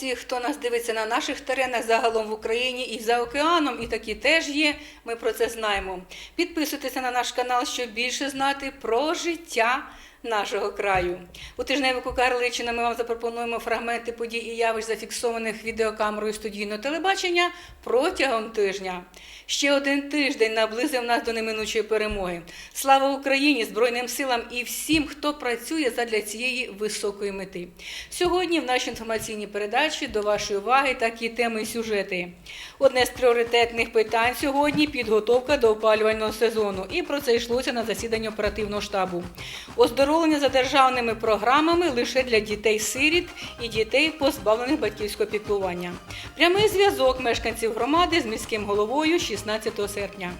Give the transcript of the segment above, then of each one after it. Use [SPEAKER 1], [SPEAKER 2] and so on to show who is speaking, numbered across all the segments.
[SPEAKER 1] Вітаємо хто нас дивиться на наших теренах загалом в Україні і за океаном, і такі теж є. Ми про це знаємо. Підписуйтеся на наш канал, щоб більше знати про життя нашого краю. У тижневику Карличина ми вам запропонуємо фрагменти подій і явищ, зафіксованих відеокамерою студійного телебачення протягом тижня. Ще один тиждень наблизив нас до неминучої перемоги. Слава Україні, Збройним силам і всім, хто працює задля цієї високої мети. Сьогодні в нашій інформаційній передачі до вашої уваги такі теми і сюжети. Одне з пріоритетних питань сьогодні підготовка до опалювального сезону. І про це йшлося на засіданні оперативного штабу. Оздоровлення за державними програмами лише для дітей-сиріт і дітей, позбавлених батьківського піклування. Прямий зв'язок мешканців громади з міським головою 16 серпня.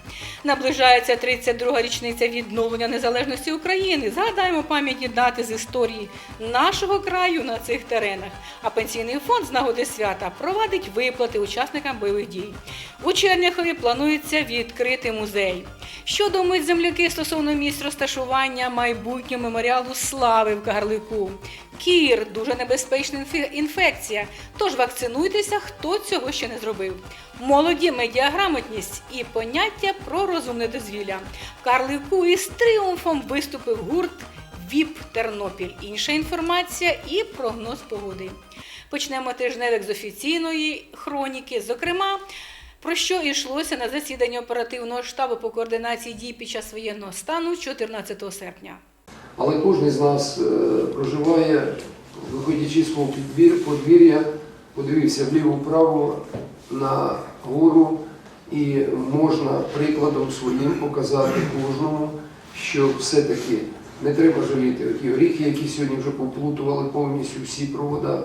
[SPEAKER 1] Наближається 32-га річниця відновлення незалежності України. Згадаємо пам'ятні дати з історії нашого краю на цих теренах. А пенсійний фонд з нагоди свята провадить виплати учасникам бойових дій. У Черняхові планується відкрити музей. Що думають земляки стосовно місць розташування майбутнього меморіалу слави в Кагарлику? Кір дуже небезпечна інфекція. Тож вакцинуйтеся, хто цього ще не зробив. Молоді медіаграмотність і поняття про розумне дозвілля. Карлику із тріумфом виступив гурт ВІП Тернопіль. Інша інформація і прогноз погоди. Почнемо тижневик з офіційної хроніки. Зокрема, про що йшлося на засіданні оперативного штабу по координації дій під час воєнного стану 14 серпня.
[SPEAKER 2] Але кожен з нас е, проживає, виходячи з свого подвір'я, подивився вліво-вправо на гору і можна прикладом своїм показати кожному, що все-таки не треба жаліти ті горіхи, які сьогодні вже поплутували повністю всі провода,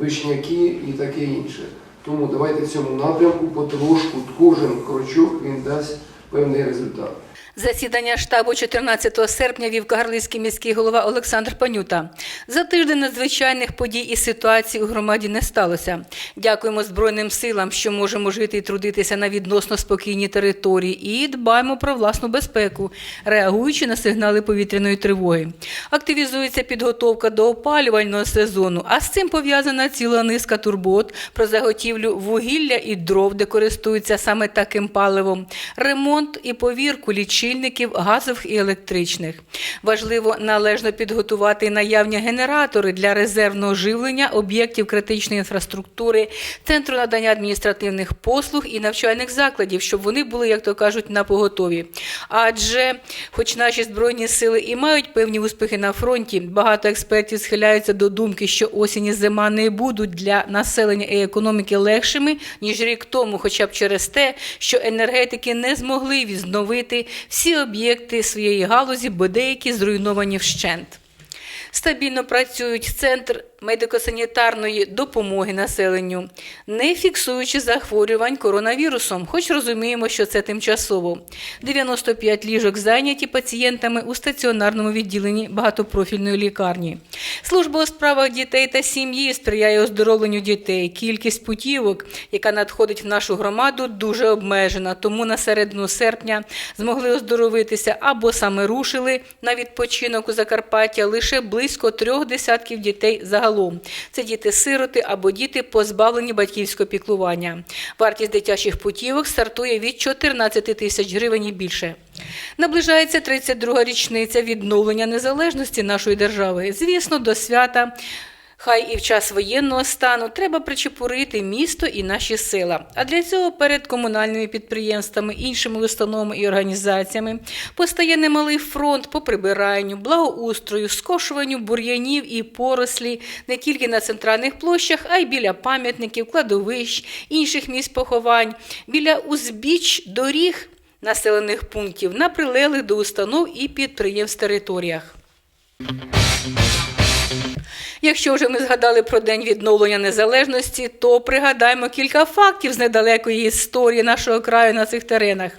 [SPEAKER 2] вишняки і таке інше. Тому давайте в цьому напрямку потрошку, кожен крочок він дасть певний результат.
[SPEAKER 1] Засідання штабу 14 серпня вів Кагарлицький міський голова Олександр Панюта. За тиждень надзвичайних подій і ситуацій у громаді не сталося. Дякуємо Збройним силам, що можемо жити і трудитися на відносно спокійній території, і дбаємо про власну безпеку, реагуючи на сигнали повітряної тривоги. Активізується підготовка до опалювального сезону, а з цим пов'язана ціла низка турбот про заготівлю вугілля і дров, де користуються саме таким паливом, ремонт і повірку лічильників газових і електричних. Важливо належно підготувати наявні генератори для резервного живлення об'єктів критичної інфраструктури, центру надання адміністративних послуг і навчальних закладів, щоб вони були, як то кажуть, на поготові. Адже, хоч наші збройні сили і мають певні успіхи на фронті, багато експертів схиляються до думки, що осінь і зима не будуть для населення і економіки легшими ніж рік тому, хоча б через те, що енергетики не змогли відновити всі об'єкти своєї галузі, бо деякі зруйновані вщент. Стабільно працюють центр медико-санітарної допомоги населенню, не фіксуючи захворювань коронавірусом, хоч розуміємо, що це тимчасово. 95 ліжок зайняті пацієнтами у стаціонарному відділенні багатопрофільної лікарні. Служба у справах дітей та сім'ї сприяє оздоровленню дітей. Кількість путівок, яка надходить в нашу громаду, дуже обмежена. Тому на середину серпня змогли оздоровитися або саме рушили на відпочинок у Закарпаття лише близько трьох десятків дітей загалом. Це діти-сироти або діти, позбавлені батьківського піклування. Вартість дитячих путівок стартує від 14 тисяч гривень і більше. Наближається 32-га річниця відновлення незалежності нашої держави. Звісно, до свята. Хай і в час воєнного стану треба причепурити місто і наші села. А для цього перед комунальними підприємствами, іншими установами і організаціями постає немалий фронт по прибиранню, благоустрою, скошуванню бур'янів і порослі не тільки на центральних площах, а й біля пам'ятників, кладовищ, інших місць поховань, біля узбіч доріг населених пунктів на прилеглих до установ і підприємств територіях. Якщо вже ми згадали про день відновлення незалежності, то пригадаємо кілька фактів з недалекої історії нашого краю на цих теренах.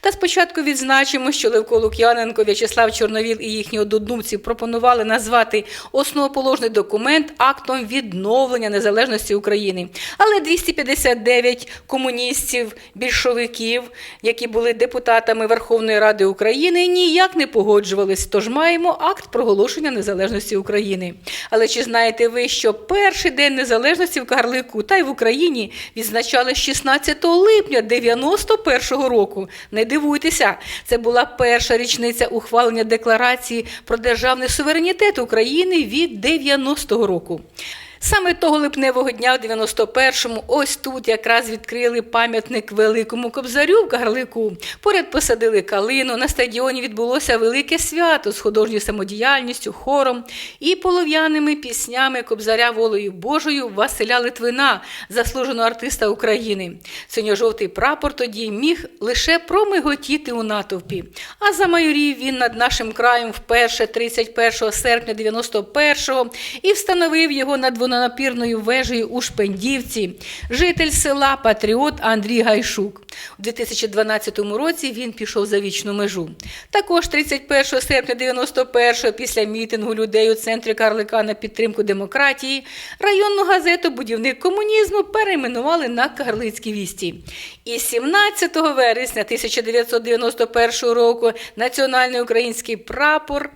[SPEAKER 1] Та спочатку відзначимо, що Левко Лук'яненко, В'ячеслав Чорновіл і їхні однодумці пропонували назвати основоположний документ актом відновлення незалежності України. Але 259 комуністів, більшовиків, які були депутатами Верховної Ради України, ніяк не погоджувались. Тож маємо акт проголошення незалежності України. Але чи знаєте ви, що перший день незалежності в Карлику та й в Україні відзначали 16 липня 91-го року. Не дивуйтеся, це була перша річниця ухвалення декларації про державний суверенітет України від 90-го року. Саме того липневого дня, в 91-му, ось тут якраз відкрили пам'ятник великому кобзарю в Кагарлику. Поряд посадили калину. На стадіоні відбулося велике свято з художньою самодіяльністю, хором і полов'яними піснями кобзаря волею Божою Василя Литвина, заслуженого артиста України. Синьо-жовтий прапор тоді міг лише промиготіти у натовпі. А замайорів він над нашим краєм вперше 31 серпня 91-го і встановив його над двонапірною вежею у Шпендівці. Житель села Патріот Андрій Гайшук. У 2012 році він пішов за вічну межу. Також 31 серпня 91-го, після мітингу людей у центрі Карлика на підтримку демократії, районну газету Будівник комунізму перейменували на Карлицькі вісті. І 17 вересня 1991 року національний український прапор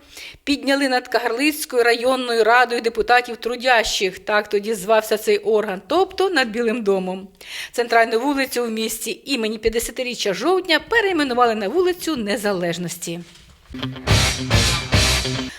[SPEAKER 1] підняли над Кагарлицькою районною радою депутатів трудящих. Так тоді звався цей орган, тобто над Білим домом. Центральну вулицю в місті імені 50-річчя жовтня перейменували на вулицю Незалежності.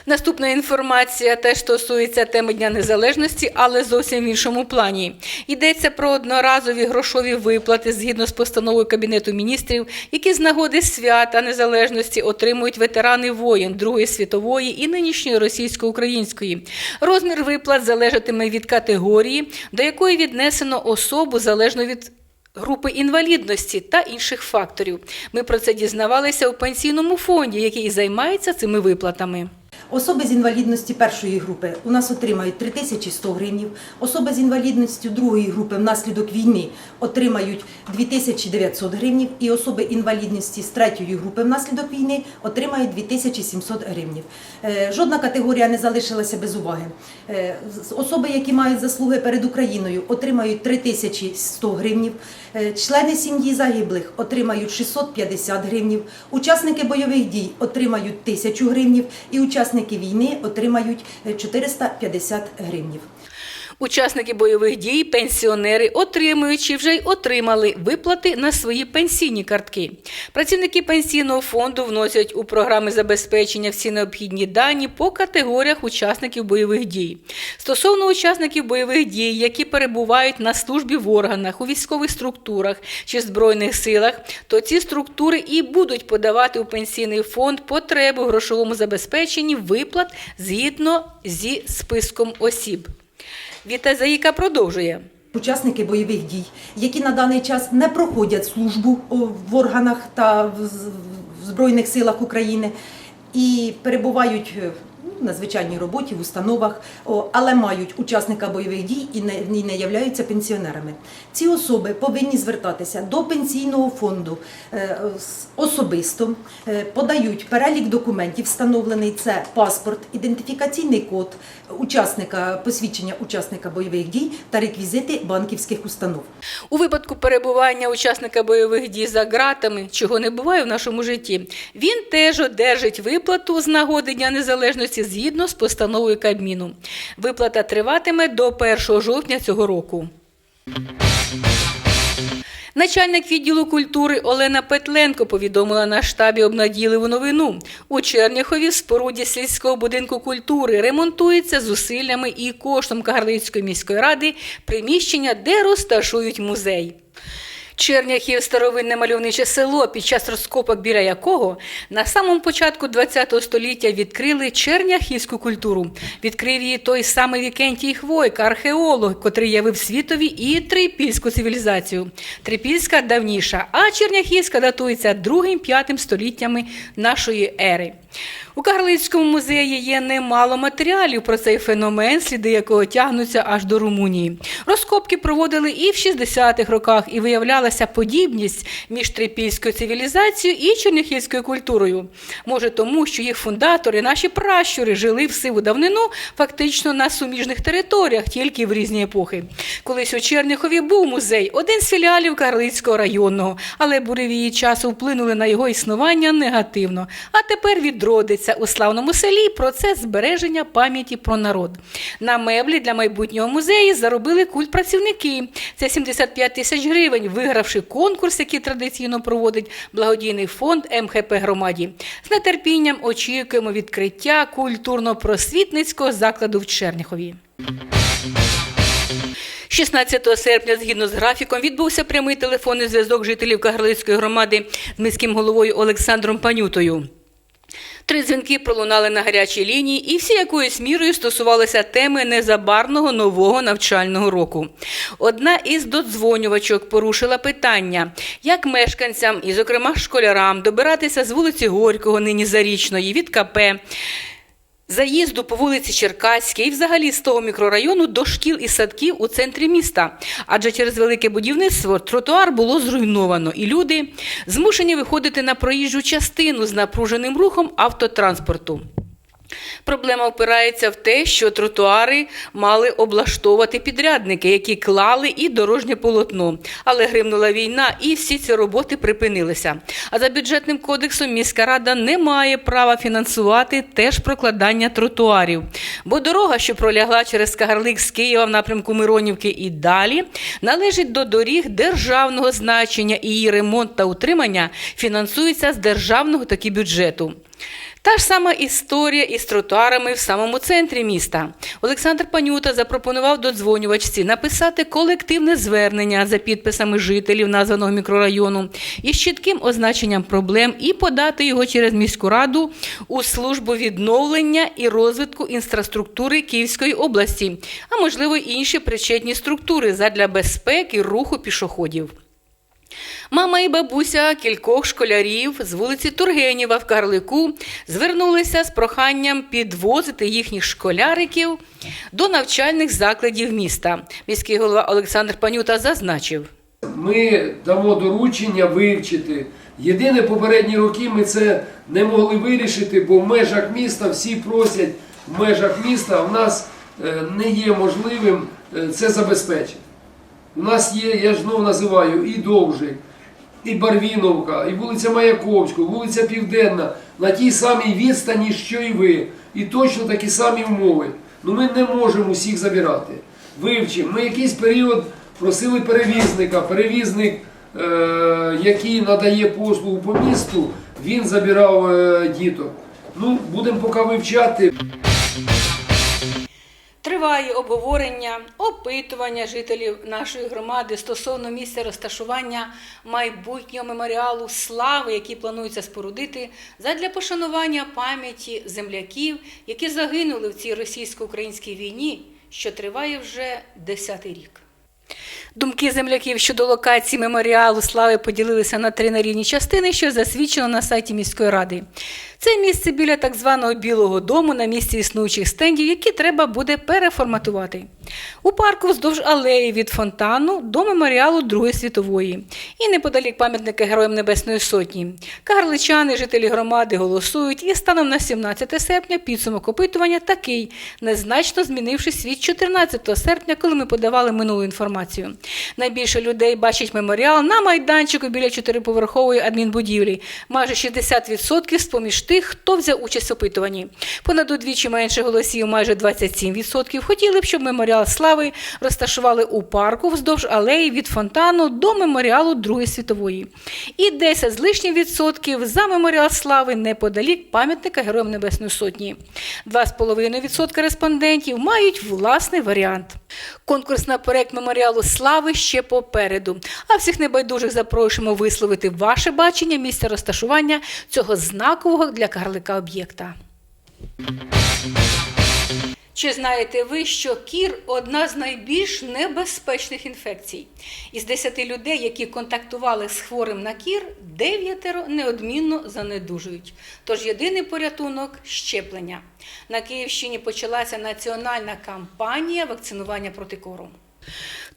[SPEAKER 1] Наступна інформація теж стосується теми Дня Незалежності, але зовсім в іншому плані. Йдеться про одноразові грошові виплати згідно з постановою Кабінету міністрів, які з нагоди свята незалежності отримують ветерани воєн Другої світової і нинішньої російсько-української. Розмір виплат залежатиме від категорії, до якої віднесено особу залежно від групи інвалідності та інших факторів. Ми про це дізнавалися у пенсійному фонді, який займається цими виплатами.
[SPEAKER 3] Особи з інвалідності першої групи у нас отримають 3100 гривнів. Особи з інвалідністю другої групи внаслідок війни отримають 2900 гривнів. І особи інвалідності з третьої групи внаслідок війни отримають 2700 гривнів. Е, Жодна категорія не залишилася без уваги. Е, Особи, які мають заслуги перед Україною, отримають 3100 гривнів. Е, Члени сім'ї загиблих отримають 650 гривнів. Учасники бойових дій отримають 1000 гривнів. І учасники війни отримають е, 450 гривнів.
[SPEAKER 1] Учасники бойових дій, пенсіонери, отримують чи вже й отримали виплати на свої пенсійні картки. Працівники пенсійного фонду вносять у програми забезпечення всі необхідні дані по категоріях учасників бойових дій. Стосовно учасників бойових дій, які перебувають на службі в органах, у військових структурах чи збройних силах, то ці структури і будуть подавати у пенсійний фонд потребу в грошовому забезпеченні виплат згідно зі списком осіб. Віта Заїка продовжує.
[SPEAKER 3] Учасники бойових дій, які на даний час не проходять службу в органах та в Збройних силах України і перебувають е, на звичайній роботі в установах, але мають учасника бойових дій і не, і не являються пенсіонерами. Ці особи повинні звертатися до пенсійного фонду е, особисто, е, подають перелік документів, встановлений це паспорт, ідентифікаційний код учасника посвідчення учасника бойових дій та реквізити банківських установ.
[SPEAKER 1] У випадку перебування учасника бойових дій за ґратами, чого не буває в нашому житті, він теж одержить виплату з нагоди Дня Незалежності згідно з постановою Кабміну. Виплата триватиме до 1 жовтня цього року. Начальник відділу культури Олена Петленко повідомила на штабі обнадійливу новину. У Черняхові в споруді сільського будинку культури ремонтується зусиллями і коштом Кагарлицької міської ради приміщення, де розташують музей. Черняхів старовинне мальовниче село, під час розкопок біля якого на самому початку ХХ століття відкрили черняхівську культуру. Відкрив її той самий Вікентій Хвойка, археолог, котрий явив світові і трипільську цивілізацію. Трипільська давніша, а черняхівська датується другим-п'ятим століттями нашої ери. У Кагарлицькому музеї є немало матеріалів про цей феномен, сліди якого тягнуться аж до Румунії. Розкопки проводили і в 60-х роках, і виявлялася подібність між трипільською цивілізацією і черняхівською культурою. Може, тому, що їх фундатори, наші пращури, жили в сиву давнину фактично на суміжних територіях, тільки в різні епохи. Колись у Черняхові був музей, один з філіалів Карлицького районного, але буревії часу вплинули на його існування негативно. А тепер відродиться у славному селі процес збереження пам'яті про народ. На меблі для майбутнього музею заробили культпрацівники. Це 75 тисяч гривень, вигравши конкурс, який традиційно проводить благодійний фонд МХП громаді. З нетерпінням очікуємо відкриття культурно-просвітницького закладу в Черніхові. 16 серпня, згідно з графіком, відбувся прямий телефонний зв'язок жителів Кагарлицької громади з міським головою Олександром Панютою. Три дзвінки пролунали на гарячій лінії, і всі якоюсь мірою стосувалися теми незабарного нового навчального року. Одна із додзвонювачок порушила питання, як мешканцям, і, зокрема, школярам, добиратися з вулиці Горького, нині Зарічної, від КП, заїзду по вулиці Черкаській і взагалі з того мікрорайону до шкіл і садків у центрі міста. Адже через велике будівництво тротуар було зруйновано, і люди змушені виходити на проїжджу частину з напруженим рухом автотранспорту. Проблема впирається в те, що тротуари мали облаштовувати підрядники, які клали і дорожнє полотно. Але гримнула війна, і всі ці роботи припинилися. А за бюджетним кодексом міська рада не має права фінансувати теж прокладання тротуарів. Бо дорога, що пролягла через Кагарлик з Києва в напрямку Миронівки і далі, належить до доріг державного значення, і її ремонт та утримання фінансується з державного таки бюджету. Та ж сама історія із тротуарами в самому центрі міста. Олександр Панюта запропонував додзвонювачці написати колективне звернення за підписами жителів названого мікрорайону із чітким означенням проблем і подати його через міську раду у службу відновлення і розвитку інфраструктури Київської області, а можливо інші причетні структури задля безпеки руху пішоходів. Мама і бабуся кількох школярів з вулиці Тургенєва в Карлику звернулися з проханням підвозити їхніх школяриків до навчальних закладів міста. Міський голова Олександр Панюта зазначив.
[SPEAKER 2] Ми дамо доручення вивчити. Єдине попередні роки ми це не могли вирішити, бо в межах міста всі просять в межах міста, а в нас е, не є можливим е, це забезпечити. У нас є, я ж знову називаю, і Довжик, і Барвіновка, і вулиця Маяковського, вулиця Південна, на тій самій відстані, що і ви. І точно такі самі умови. Ну ми не можемо усіх забирати. Вивчимо. Ми якийсь період просили перевізника. Перевізник, е, який надає послугу по місту, він забирав е, діток. Ну, будемо поки вивчати.
[SPEAKER 1] Триває обговорення, опитування жителів нашої громади стосовно місця розташування майбутнього меморіалу слави, який планується спорудити задля пошанування пам'яті земляків, які загинули в цій російсько-українській війні, що триває вже десятий рік. Думки земляків щодо локації меморіалу слави поділилися на три на рівні частини, що засвідчено на сайті міської ради. Це місце біля так званого Білого дому на місці існуючих стендів, які треба буде переформатувати. У парку вздовж алеї від фонтану до меморіалу Другої світової і неподалік пам'ятника Героям Небесної Сотні. Кагарличани, жителі громади голосують, і станом на 17 серпня підсумок опитування такий, незначно змінившись від 14 серпня, коли ми подавали минулу інформацію. Найбільше людей бачить меморіал на майданчику біля чотириповерхової адмінбудівлі. Майже 60% з-поміж тих, хто взяв участь в опитуванні. Понад удвічі менше голосів, майже 27%, хотіли б, щоб меморіал слави розташували у парку вздовж алеї від фонтану до меморіалу Другої світової. І 10 з лишнім відсотків за меморіал слави неподалік пам'ятника Героям Небесної Сотні. 2,5% респондентів мають власний варіант. Конкурс на проект меморіалу слави ще попереду. А всіх небайдужих запрошуємо висловити ваше бачення місця розташування цього знакового для карлика об'єкта. Чи знаєте ви, що кір одна з найбільш небезпечних інфекцій? Із 10 людей, які контактували з хворим на кір, дев'ятеро неодмінно занедужують. Тож єдиний порятунок щеплення. На Київщині почалася національна кампанія вакцинування проти кору.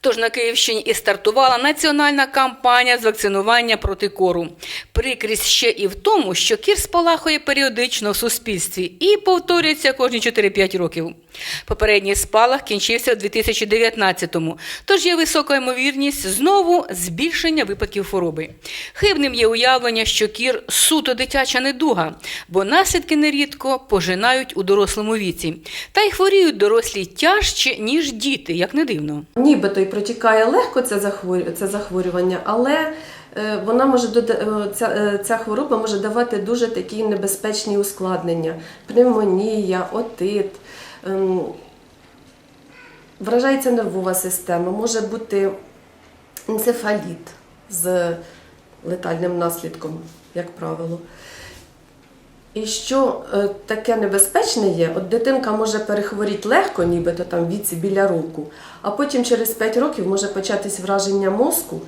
[SPEAKER 1] Тож на Київщині і стартувала національна кампанія з вакцинування проти кору. Прикрість ще і в тому, що кір спалахує періодично в суспільстві і повторюється кожні 4-5 років. Попередній спалах кінчився у 2019-му, тож є висока ймовірність знову збільшення випадків хвороби. Хибним є уявлення, що кір суто дитяча недуга, бо наслідки нерідко пожинають у дорослому віці. Та й хворіють дорослі тяжче, ніж діти, як не дивно.
[SPEAKER 4] Нібито й протікає легко це захворювання, але е, вона може е, ця, е, ця хвороба може давати дуже такі небезпечні ускладнення: пневмонія, отит. ем, Вражається нервова система, може бути енцефаліт з летальним наслідком, як правило. І що е, таке небезпечне є, от дитинка може перехворіти легко, нібито там віці біля року, а потім через 5 років може початись враження мозку,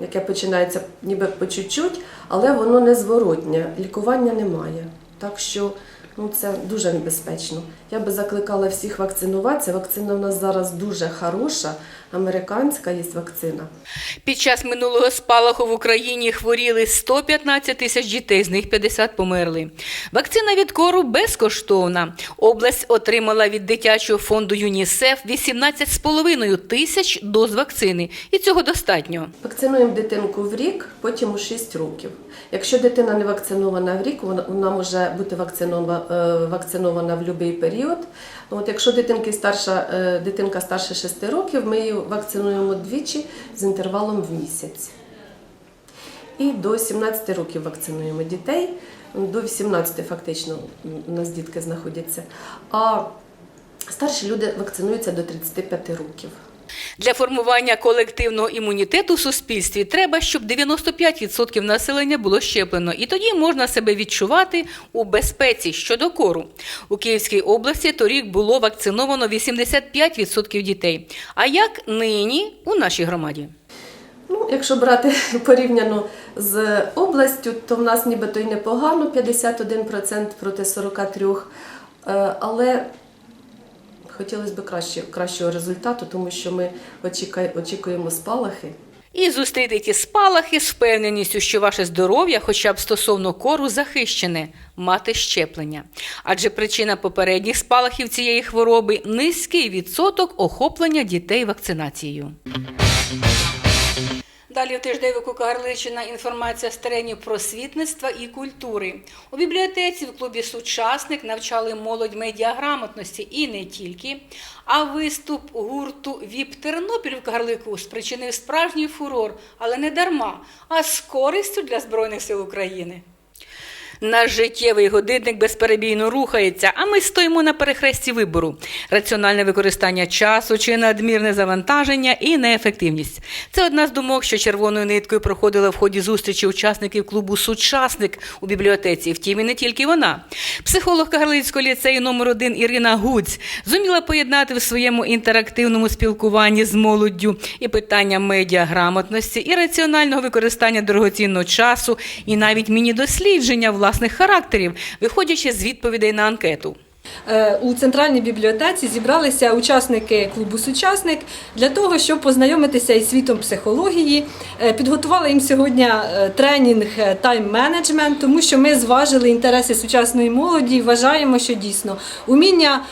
[SPEAKER 4] яке починається ніби по чуть-чуть, але воно незворотнє, лікування немає. Так що ну, це дуже небезпечно. Я би закликала всіх вакцинуватися. Вакцина у нас зараз дуже хороша, американська є вакцина.
[SPEAKER 1] Під час минулого спалаху в Україні хворіли 115 тисяч дітей, з них 50 померли. Вакцина від кору безкоштовна. Область отримала від дитячого фонду ЮНІСЕФ 18,5 тисяч доз вакцини. І цього достатньо.
[SPEAKER 4] Вакцинуємо дитинку в рік, потім у 6 років. Якщо дитина не вакцинована в рік, вона, може бути е, вакцинована в будь-який період. От якщо дитинки старша, е, дитинка старше 6 років, ми її вакцинуємо двічі з інтервалом в місяць. І до 17 років вакцинуємо дітей. До 18 фактично у нас дітки знаходяться. А старші люди вакцинуються до 35 років.
[SPEAKER 1] Для формування колективного імунітету в суспільстві треба, щоб 95% населення було щеплено, і тоді можна себе відчувати у безпеці щодо кору. У Київській області торік було вакциновано 85% дітей. А як нині у нашій громаді?
[SPEAKER 4] Ну, якщо брати порівняно з областю, то в нас нібито й непогано, 51% проти 43%. Е, Але хотілося б краще, кращого результату, тому що ми очікує- очікуємо спалахи.
[SPEAKER 1] І зустріти ті спалахи з впевненістю, що ваше здоров'я, хоча б стосовно кору, захищене, мати щеплення. Адже причина попередніх спалахів цієї хвороби низький відсоток охоплення дітей вакцинацією. Далі в тиждевику Карличина інформація з теренів просвітництва і культури. У бібліотеці в клубі Сучасник навчали молодь медіаграмотності і не тільки. А виступ гурту ВІП Тернопіль в Карлику спричинив справжній фурор, але не дарма, а з користю для Збройних сил України. Наш життєвий годинник безперебійно рухається, а ми стоїмо на перехресті вибору: раціональне використання часу чи надмірне завантаження і неефективність. Це одна з думок, що червоною ниткою проходила в ході зустрічі учасників клубу Сучасник у бібліотеці. Втім, і не тільки вона. Психолог Кагарлицького ліцею номер 1 Ірина Гуць зуміла поєднати в своєму інтерактивному спілкуванні з молоддю і питання медіаграмотності, і раціонального використання дорогоцінного часу, і навіть міні-дослідження власних характерів, виходячи з відповідей на анкету.
[SPEAKER 5] Е, У центральній бібліотеці зібралися учасники клубу Сучасник для того, щоб познайомитися із світом психології. Е, Підготували їм сьогодні е, тренінг тайм-менеджмент, тому що ми зважили інтереси сучасної молоді і вважаємо, що дійсно уміння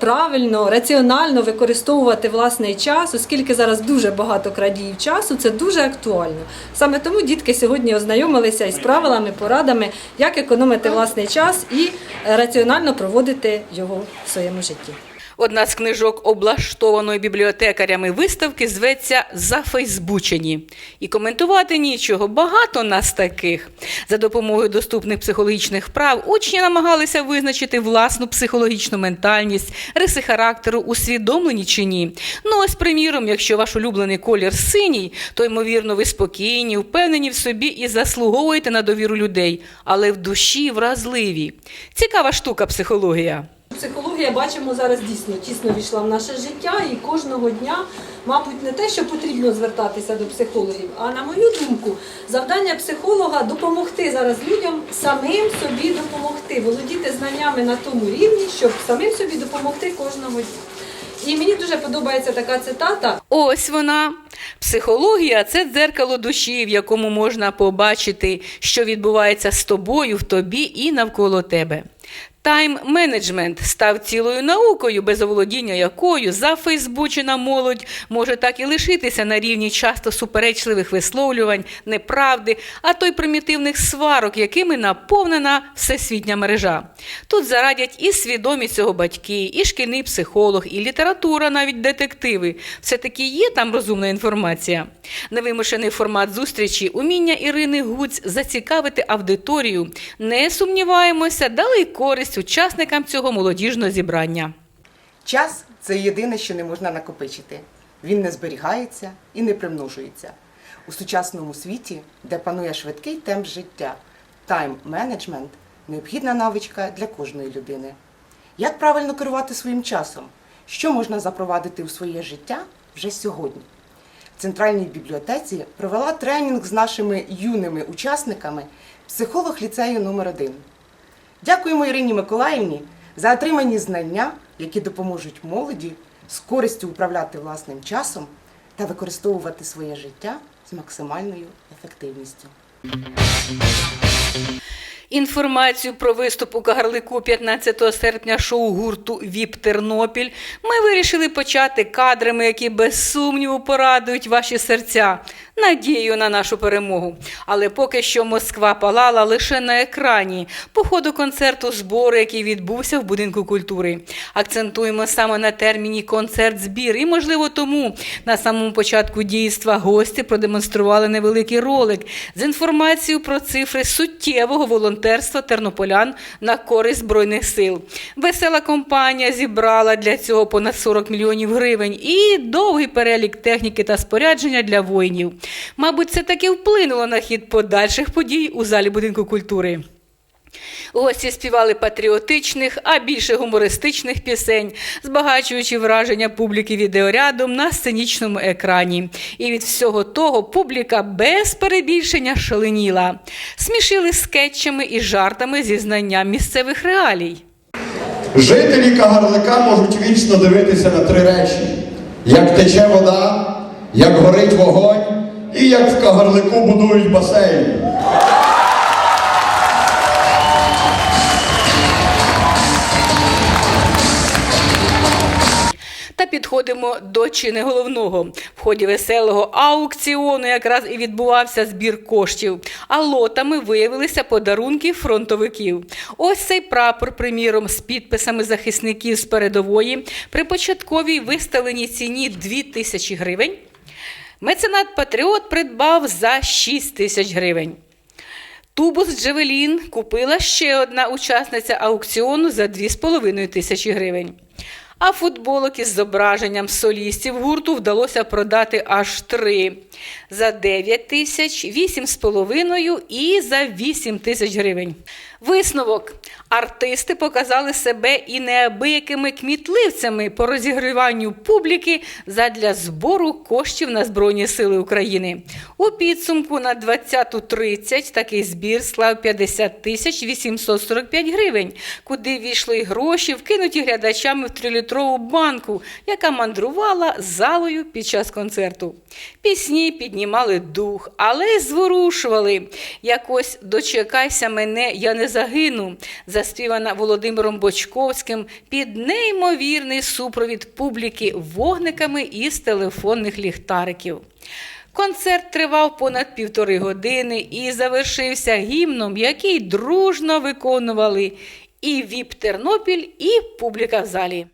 [SPEAKER 5] правильно, раціонально використовувати власний час, оскільки зараз дуже багато крадіїв часу, це дуже актуально. Саме тому дітки сьогодні ознайомилися із правилами, порадами, як економити власний час і раціонально проводити його в своєму житті.
[SPEAKER 1] Одна з книжок облаштованої бібліотекарями виставки зветься Зафейсбучені. І коментувати нічого. Багато нас таких. За допомогою доступних психологічних вправ учні намагалися визначити власну психологічну ментальність, риси характеру, усвідомлені чи ні. Ну ось, приміром, якщо ваш улюблений колір синій, то ймовірно ви спокійні, впевнені в собі і заслуговуєте на довіру людей, але в душі вразливі. Цікава штука психологія.
[SPEAKER 5] Психологія бачимо зараз дійсно тісно війшла в наше життя, і кожного дня, мабуть, не те, що потрібно звертатися до психологів, а на мою думку, завдання психолога допомогти зараз людям самим собі допомогти, володіти знаннями на тому рівні, щоб самим собі допомогти кожного дня. І мені дуже подобається така цитата.
[SPEAKER 1] Ось вона. Психологія це дзеркало душі, в якому можна побачити, що відбувається з тобою, в тобі і навколо тебе. Тайм-менеджмент став цілою наукою, без оволодіння якою зафейсбучена молодь може так і лишитися на рівні часто суперечливих висловлювань, неправди, а то й примітивних сварок, якими наповнена всесвітня мережа. Тут зарадять і свідомі цього батьки, і шкільний психолог, і література, навіть детективи. Все-таки є там розумна інформація. Невимушений формат зустрічі, уміння Ірини Гуць зацікавити аудиторію. Не сумніваємося, дали й користь учасникам цього молодіжного зібрання.
[SPEAKER 6] Час це єдине, що не можна накопичити. Він не зберігається і не примножується. У сучасному світі, де панує швидкий темп життя, тайм-менеджмент необхідна навичка для кожної людини. Як правильно керувати своїм часом? Що можна запровадити у своє життя вже сьогодні? В Центральній бібліотеці провела тренінг з нашими юними учасниками психолог ліцею номер 1 Дякуємо Ірині Миколаївні за отримані знання, які допоможуть молоді з користю управляти власним часом та використовувати своє життя з максимальною ефективністю.
[SPEAKER 1] Інформацію про виступ у Кагарлику 15 серпня шоу гурту ВІП Тернопіль ми вирішили почати кадрами, які без сумніву порадують ваші серця. Надію на нашу перемогу. Але поки що Москва палала лише на екрані по ходу концерту збору, який відбувся в будинку культури. Акцентуємо саме на терміні концерт-збір. І, можливо, тому на самому початку дійства гості продемонстрували невеликий ролик з інформацією про цифри суттєвого волонтерства тернополян на користь збройних сил. Весела компанія зібрала для цього понад 40 мільйонів гривень і довгий перелік техніки та спорядження для воїнів. Мабуть, це таки вплинуло на хід подальших подій у залі будинку культури. Гості співали патріотичних, а більше гумористичних пісень, збагачуючи враження публіки відеорядом на сценічному екрані. І від всього того публіка без перебільшення шаленіла. Смішили скетчами і жартами зі знанням місцевих реалій.
[SPEAKER 7] Жителі Кагарлика можуть вічно дивитися на три речі: як тече вода, як горить вогонь і як в Кагарлику будують басейн.
[SPEAKER 1] Підходимо до чи не головного. В ході веселого аукціону якраз і відбувався збір коштів. А лотами виявилися подарунки фронтовиків. Ось цей прапор, приміром, з підписами захисників з передової при початковій виставленій ціні 2 тисячі гривень. Меценат Патріот придбав за 6 тисяч гривень. Тубус Джевелін купила ще одна учасниця аукціону за 2,5 тисячі гривень. А футболок із зображенням солістів гурту вдалося продати аж три за 9 тисяч, 8,5 і за 8 тисяч гривень. Висновок. Артисти показали себе і неабиякими кмітливцями по розігріванню публіки задля збору коштів на Збройні Сили України. У підсумку на 20.30 такий збір склав 50 тисяч 845 гривень, куди війшли гроші, вкинуті глядачами в трилітрову банку, яка мандрувала залою під час концерту. Пісні піднімали дух, але й зворушували. Якось дочекайся мене, я не загину, заспівана Володимиром Бочковським під неймовірний супровід публіки вогниками із телефонних ліхтариків. Концерт тривав понад півтори години і завершився гімном, який дружно виконували і ВІП Тернопіль, і публіка в залі.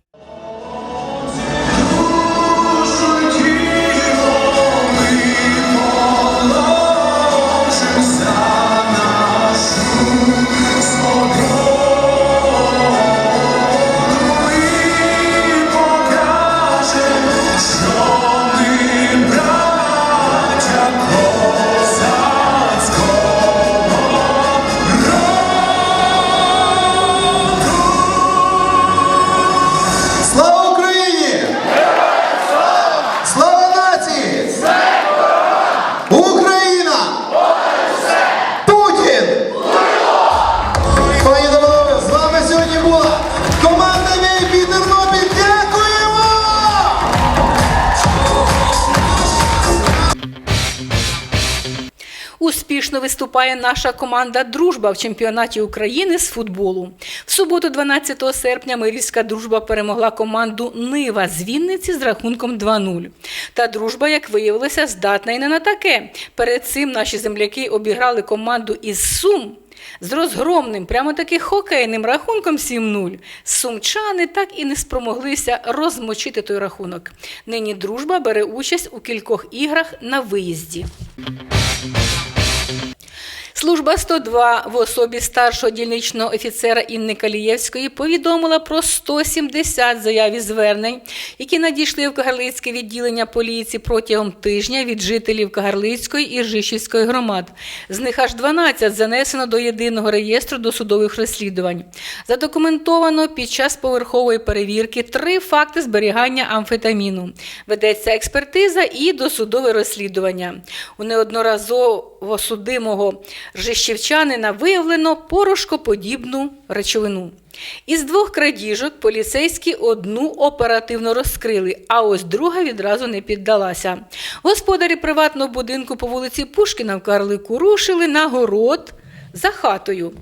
[SPEAKER 1] Успішно виступає наша команда Дружба в чемпіонаті України з футболу. В суботу, 12 серпня, Мирівська дружба перемогла команду Нива з Вінниці з рахунком 2-0. Та дружба, як виявилося, здатна і не на таке. Перед цим наші земляки обіграли команду із Сум. З розгромним, прямо таки хокейним рахунком 7-0 сумчани так і не спромоглися розмочити той рахунок. Нині дружба бере участь у кількох іграх на виїзді. Служба 102 в особі старшого дільничного офіцера Інни Калієвської повідомила про 170 заяв і звернень, які надійшли в Кагарлицьке відділення поліції протягом тижня від жителів Кагарлицької і Ржищівської громад. З них аж 12 занесено до єдиного реєстру досудових розслідувань. Задокументовано під час поверхової перевірки три факти зберігання амфетаміну. Ведеться експертиза і досудове розслідування. У неодноразово судимого ржищівчанина виявлено порошкоподібну речовину. Із двох крадіжок поліцейські одну оперативно розкрили, а ось друга відразу не піддалася. Господарі приватного будинку по вулиці Пушкіна в Карлику рушили на город за хатою.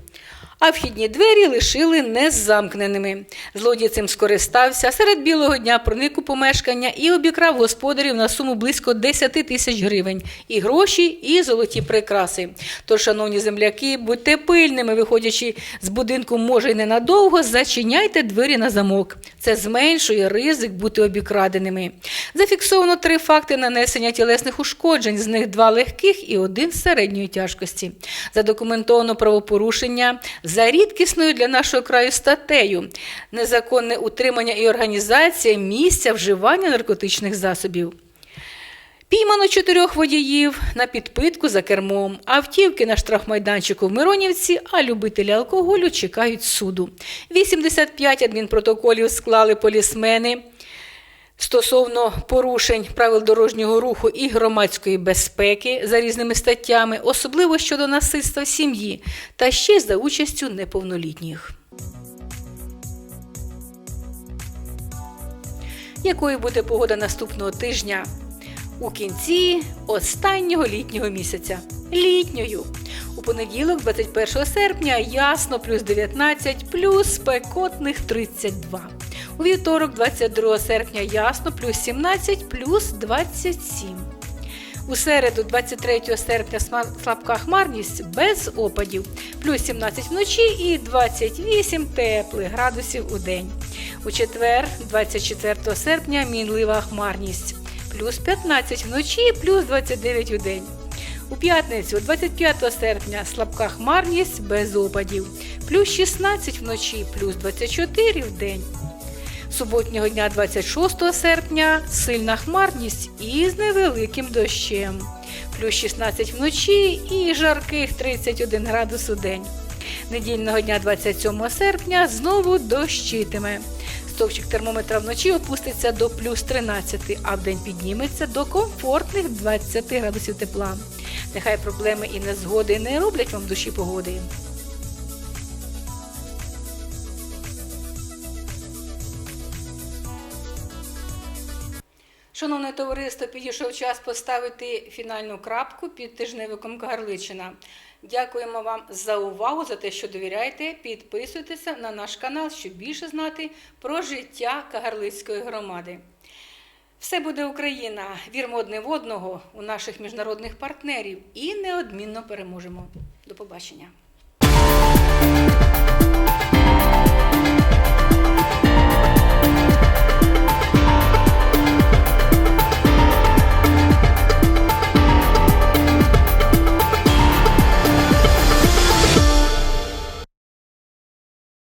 [SPEAKER 1] А вхідні двері лишили незамкненими. Злодій цим скористався, серед білого дня проник у помешкання і обікрав господарів на суму близько 10 тисяч гривень. І гроші, і золоті прикраси. Тож, шановні земляки, будьте пильними, виходячи з будинку, може й ненадовго, зачиняйте двері на замок. Це зменшує ризик бути обікраденими. Зафіксовано три факти нанесення тілесних ушкоджень, з них два легких і один середньої тяжкості. Задокументовано правопорушення за рідкісною для нашого краю статтею незаконне утримання і організація місця вживання наркотичних засобів. Піймано чотирьох водіїв на підпитку за кермом. Автівки на штрафмайданчику в Миронівці, а любителі алкоголю чекають суду. 85 адмінпротоколів склали полісмени. Стосовно порушень правил дорожнього руху і громадської безпеки за різними статтями, особливо щодо насильства сім'ї, та ще за участю неповнолітніх. Якою буде погода наступного тижня? У кінці останнього літнього місяця. Літньою. У понеділок, 21 серпня, ясно плюс 19, плюс спекотних 32. У вівторок, 22 серпня, ясно плюс 17, плюс 27. У середу, 23 серпня, слабка хмарність без опадів, плюс 17 вночі і 28 теплих градусів у день. У четвер, 24 серпня, мінлива хмарність, плюс 15 вночі, плюс 29 у день. У п'ятницю, 25 серпня, слабка хмарність без опадів, плюс 16 вночі, плюс 24 в день. Суботнього дня 26 серпня сильна хмарність із невеликим дощем. Плюс 16 вночі і жарких 31 градус у день. Недільного дня 27 серпня знову дощитиме. Стовпчик термометра вночі опуститься до плюс 13, а вдень підніметься до комфортних 20 градусів тепла. Нехай проблеми і незгоди не роблять вам душі погоди. Шановне товариство, підійшов час поставити фінальну крапку під тижневиком Кагарличина. Дякуємо вам за увагу, за те, що довіряєте. Підписуйтеся на наш канал, щоб більше знати про життя Кагарлицької громади. Все буде Україна. Вірмо одне в одного у наших міжнародних партнерів і неодмінно переможемо. До побачення.